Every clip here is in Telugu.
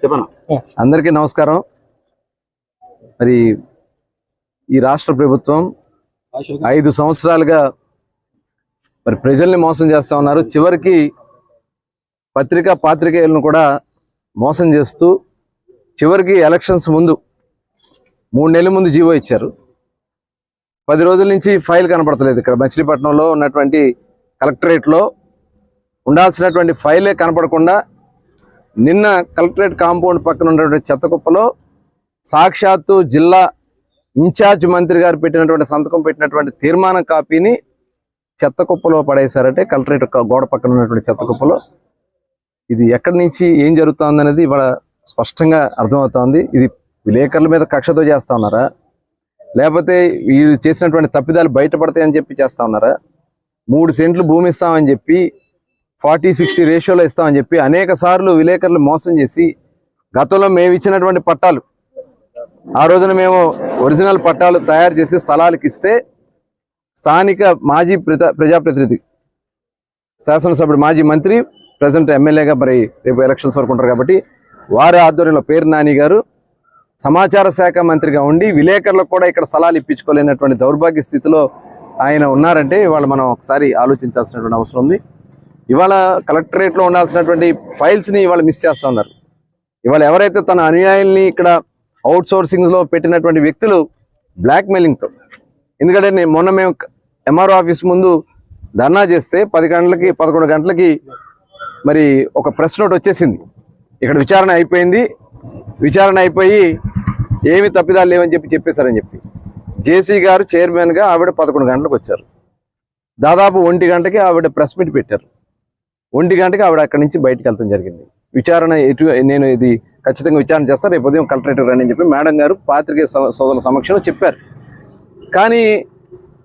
చెప్పనా? అందరికీ నమస్కారం. మరి ఈ రాష్ట్ర ప్రభుత్వం ఐదు సంవత్సరాలుగా మరి ప్రజల్ని మోసం చేస్తా ఉన్నారు. చివరికి పత్రికా పాత్రికేయులను కూడా మోసం చేస్తూ చివరికి ఎలక్షన్స్ ముందు మూడు నెలల ముందు జీవో ఇచ్చారు. పది రోజుల నుంచి ఫైల్ కనపడతలేదు ఇక్కడ. మచిలీపట్నంలో ఉన్నటువంటి కలెక్టరేట్లో ఉండాల్సినటువంటి ఫైలే కనపడకుండా నిన్న కలెక్టరేట్ కాంపౌండ్ పక్కన ఉన్నటువంటి చెత్తకుప్పలో సాక్షాత్తు జిల్లా ఇన్ఛార్జ్ మంత్రి గారు పెట్టినటువంటి సంతకం పెట్టినటువంటి తీర్మాన కాపీని చెత్తకుప్పలో పడేశారంటే. కలెక్టరేట్ గోడ పక్కన ఉన్నటువంటి చెత్తకుప్పలో. ఇది ఎక్కడి నుంచి ఏం జరుగుతోంది అనేది ఇవాళ స్పష్టంగా అర్థమవుతోంది. ఇది విలేకరుల మీద కక్షతో చేస్తా ఉన్నారా లేకపోతే వీళ్ళు చేసినటువంటి తప్పిదాలు బయటపడతాయని చెప్పి చేస్తా ఉన్నారా మూడు సెంట్లు భూమి ఇస్తామని చెప్పి ఫార్టీ సిక్స్టీ రేషియోలో ఇస్తామని చెప్పి అనేక సార్లు విలేకరులు మోసం చేసి గతంలో మేము ఇచ్చినటువంటి పట్టాలు ఆ రోజున మేము ఒరిజినల్ పట్టాలు తయారు చేసి స్థలాలకు ఇస్తే స్థానిక మాజీ ప్రజా ప్రజాప్రతినిధి శాసనసభ్యుడు మాజీ మంత్రి ప్రజెంట్ ఎమ్మెల్యేగా మరి రేపు ఎలక్షన్స్ వరకు ఉంటారు కాబట్టి వారి ఆధ్వర్యంలో పేరు నాని గారు సమాచార శాఖ మంత్రిగా ఉండి విలేకరులకు కూడా ఇక్కడ స్థలాలు ఇప్పించుకోలేనటువంటి దౌర్భాగ్య స్థితిలో ఆయన ఉన్నారంటే ఇవాళ మనం ఒకసారి ఆలోచించాల్సినటువంటి అవసరం ఉంది. ఇవాళ కలెక్టరేట్లో ఉండాల్సినటువంటి ఫైల్స్ని ఇవాళ మిస్ చేస్తూ ఉన్నారు. ఇవాళ ఎవరైతే తన అనుయాయుల్ని ఇక్కడ అవుట్ సోర్సింగ్స్లో పెట్టినటువంటి వ్యక్తులు బ్లాక్ మెయిలింగ్తో ఎందుకంటే నేను మొన్న మేము ఎంఆర్ఓ ఆఫీస్ ముందు ధర్నా చేస్తే పది గంటలకి పదకొండు గంటలకి మరి ఒక ప్రెస్ నోట్ వచ్చేసింది. ఇక్కడ విచారణ అయిపోయింది. విచారణ అయిపోయి ఏమి తప్పిదాలు లేవని చెప్పి చెప్పేశారని చెప్పి. జేసీ గారు చైర్మన్గా ఆవిడ పదకొండు గంటలకు వచ్చారు. దాదాపు ఒంటి గంటకి ఆవిడ ప్రెస్ మీట్ పెట్టారు. ఒంటి గంటకి ఆవిడ అక్కడి నుంచి బయటకు వెళ్తాం జరిగింది. విచారణ ఎటు నేను ఇది ఖచ్చితంగా విచారణ చేస్తా రేపు ఉదయం కలెక్టరేట్ రండి అని చెప్పి మేడం గారు పాత్రికేయ సోదరుల సమక్షంలో చెప్పారు. కానీ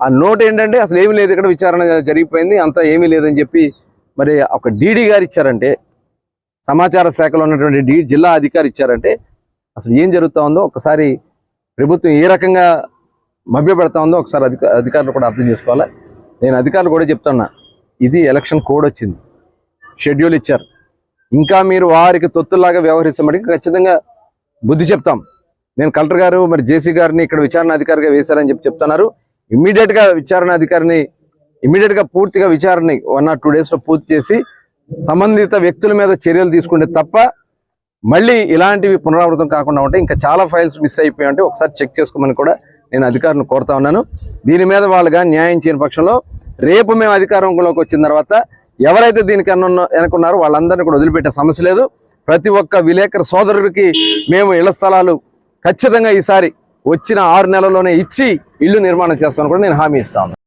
ఆ నోట్ ఏంటంటే అసలు ఏమీ లేదు ఇక్కడ విచారణ జరిగిపోయింది అంతా ఏమీ లేదని చెప్పి మరి ఒక డీడీ గారు ఇచ్చారంటే సమాచార శాఖలో ఉన్నటువంటి డీ జిల్లా అధికారి ఇచ్చారంటే అసలు ఏం జరుగుతూ ఉందో ఒకసారి ప్రభుత్వం ఏ రకంగా మభ్యపెడతా ఉందో ఒకసారి అధిక అధికారులు కూడా అర్థం చేసుకోవాలి? నేను అధికారులు కూడా చెప్తున్నా ఇది ఎలక్షన్ కోడ్ వచ్చింది. షెడ్యూల్ ఇచ్చారు. ఇంకా మీరు వారికి తొత్తులాగా వ్యవహరిస్తామని ఖచ్చితంగా బుద్ధి చెప్తాం. నేను కలెక్టర్ గారు మరి జేసీ గారిని ఇక్కడ విచారణ అధికారిగా వేశారని చెప్పి చెప్తున్నారు. ఇమ్మీడియట్గా విచారణ అధికారిని ఇమ్మీడియట్గా పూర్తిగా విచారణ వన్ ఆర్ టూ డేస్లో పూర్తి చేసి సంబంధిత వ్యక్తుల మీద చర్యలు తీసుకుంటే తప్ప మళ్ళీ ఇలాంటివి పునరావృతం కాకుండా ఉంటే ఇంకా చాలా ఫైల్స్ మిస్ అయిపోయి ఉంటే ఒకసారి చెక్ చేసుకోమని కూడా నేను అధికారులను కోరుతా ఉన్నాను. దీని మీద వాళ్ళుగా న్యాయం చేయని పక్షంలో రేపు మేము అధికారంలోకి వచ్చిన తర్వాత ఎవరైతే దీనికన్నా వెనుకున్నారో వాళ్ళందరినీ కూడా వదిలిపెట్టే సమస్య లేదు. ప్రతి ఒక్క విలేకరు సోదరుడికి మేము ఇళ్ళ స్థలాలు ఖచ్చితంగా ఈసారి వచ్చిన ఆరు నెలల్లోనే ఇచ్చి ఇల్లు నిర్మాణం చేస్తామని కూడా నేను హామీ ఇస్తాను